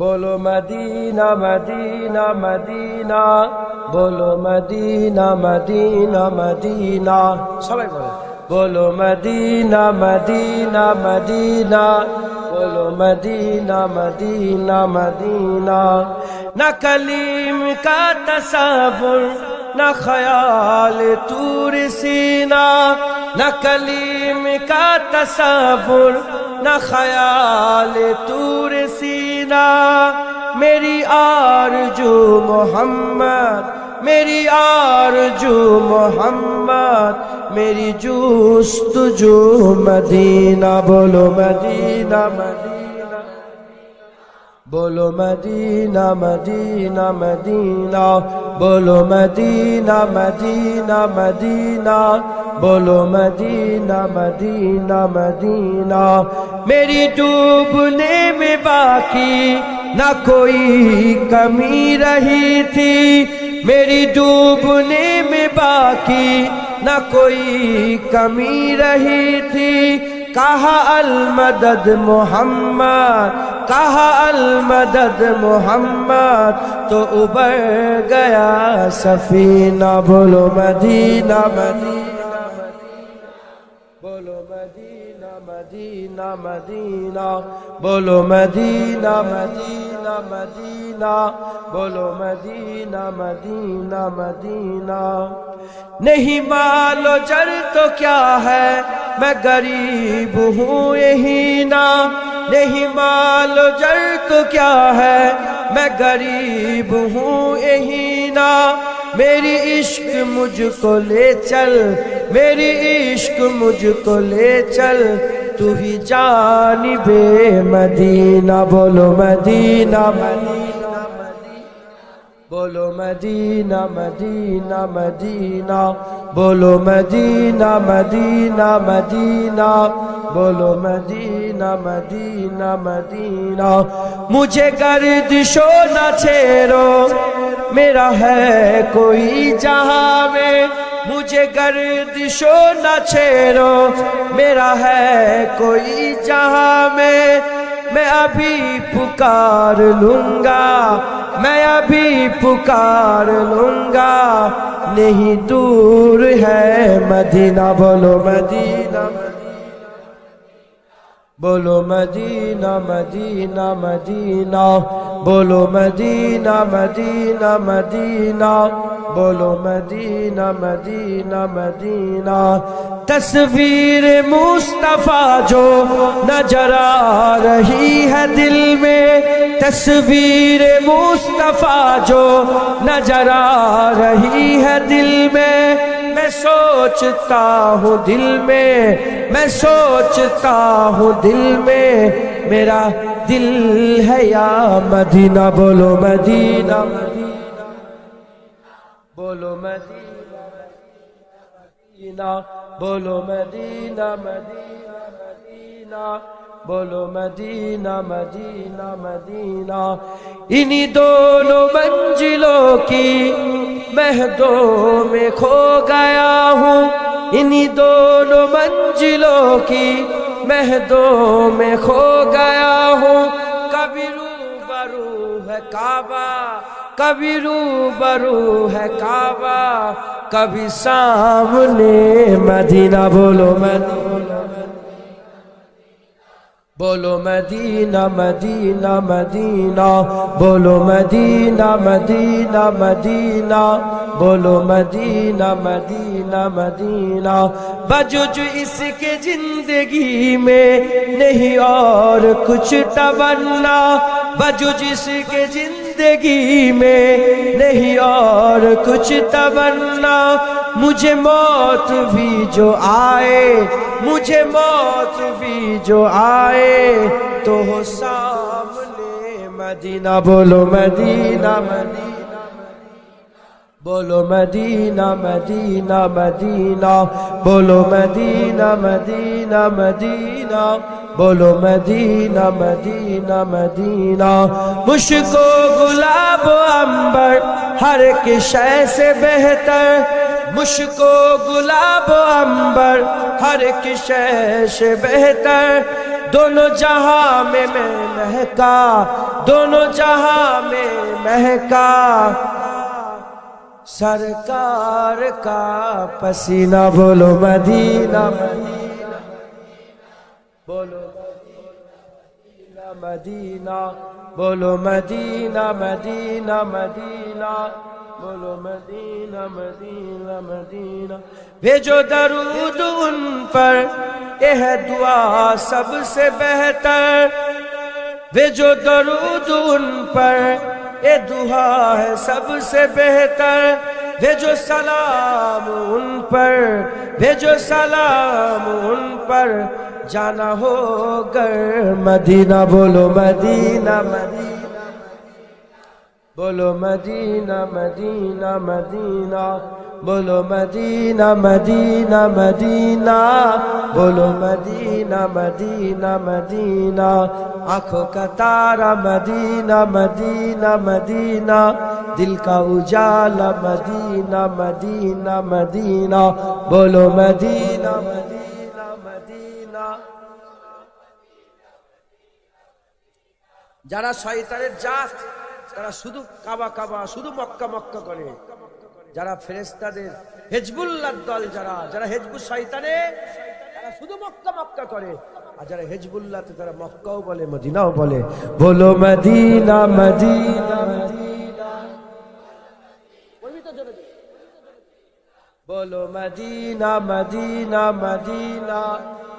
বলো Medina Medina Medina. বলো Medina Medina Medina. সবাই বলো। বলো মদিনা মদিনা মদিনা। বলো মদিনা মদিনা মদিনা। না কলিম কা তসাবুর, না খয়াল তুর সিনা। না কলিম কা তসাবুর, না খয়াল তুর সিনা। মদিনা মেরি আর জু মোহাম্মদ, মেরি আর জু মোহাম্মদ, মেরি জুস তুজু মদিনা, বোলো মদিনা মদিনা, বলো মদিনা মদিনা মদিনা, বোলো মদিনা মদিনা মদিনা بولو مدینہ مدینہ مدینہ۔ میری ڈوبنے میں باقی نہ کوئی کمی رہی تھی۔ میری ڈوبنے میں باقی نہ کوئی کمی رہی تھی۔ کہا المدد محمد، کہا المدد محمد۔ تو اُبر گیا سفینہ، بولو مدینہ مدینہ۔ بولو مدینہ مدینہ مدینہ، بولو مدینہ مدینہ مدینہ، بولو مدینہ مدینہ مدینہ۔ نہیں مالو جر تو کیا ہے؟ میں غریب ہوں، یہی نا۔ نہیں مالو جر تو کیا ہے؟ میں غریب ہوں، یہی نا۔ मेरी इश्क मुझको ले चल मेरी इश्क मुझको ले चल तू ही जानिबे मदीना बोलो मदीना मदीना बोलो मदीना मदीना मदीना बोलो मदीना मदीना मदीना बोलो मदीना मदीना मदीना मुझे गर्दिशो न छेड़ो मेरा है कोई जहां में मुझे गर्दिशो न छेड़ो मेरा है कोई जहां में मैं अभी पुकार लूंगा मैं अभी पुकार लूंगा नहीं दूर है मदीना बोलो मदीना बोलो मदीना मदीना मदीना बोलो मदीना मदीना मदीना बोलो मदीना मदीना मदीना तस्वीर मुस्तफा जो नजर आ रही है दिल में तस्वीर मुस्तफा जो नजर आ रही है दिल में سوچتا ہوں دل میں میں سوچتا ہوں دل میں، میرا دل ہے یا مدینہ؟ بولو مدینہ بولو مدینہ مدینہ، بولو مدینہ مدینہ مدینہ۔ بولو مدینہ مدینہ مدینہ۔ انہی دونوں منزلوں کی مہدوں میں کھو گیا ہوں۔ انہی دونوں منزلوں کی مہدوں میں کھو گیا ہوں۔ کبھی روبرو ہے کعبہ، کبھی روبرو ہے کعبہ۔ کبھی سامنے مدینہ، بولو مدینہ۔ मदीना बोलो मदीना मदीना मदीना बोलो मदीना मदीना मदीना बोलो मदीना मदीना मदीना बजुज इसके जिंदगी में नहीं और कुछ तमन्ना बजुज इसके जिंदगी में नहीं और कुछ तमन्ना मुझे मौत भी जो आए मुझे मौत भी जो आए तो हो सामने मदीना बोलो मदीना मदीना बोलो मदीना मदीना मदीना बोलो मदीना मदीना मदीना बोलो मदीना मदीना मदीना मुझको गुलाब अंबर हर एक शय से مشکو گلاب و امبر ہر کشش بہتر۔ دونوں جہاں میں میں مہکا، دونوں جہاں میں مہکا۔ سرکار کا پسینہ، بولو مدینہ مدینہ بولو مدینہ بولو مدینہ مدینہ مدینہ۔ بولو مدینہ مدینہ مدینہ۔ بھیجو درود ان پر، یہ دعا سب سے بہتر۔ بھیجو درود ان پر، یہ دعا ہے سب سے بہتر۔ بھیجو سلام ان پر، بھیجو سلام ان پر۔ جانا ہو گر مدینہ، بولو مدینہ مدینہ۔ বলো মদিনা মদিনা মদিনা। বলো মদিনা মদিনা মদিনা। বলো মদিনা মদিনা মদিনা। আখো কতারা, মদিনা মদিনা মদিনা। দিল কা উজালা, মদিনা মদিনা মদিনা। বলো মদিনা মদিনা মদিনা। যারা শয়তানের জাত তারা শুধু কাবা কাবা, শুধু মক্কা মক্কা করে, যারা ফেরেস্তাদের হেজবুল্লার দল যারা যারা হেজবুল শয়তানে, তারা শুধু মক্কা মক্কা করে, আর যারা তারা মক্কাও বলে, মদিনাও বলে। বলো মদিনা মদিনা বলো মদিনা মদিনা মদিনা।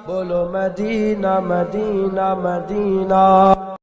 বলো মদিনা মদিনা মদিনা।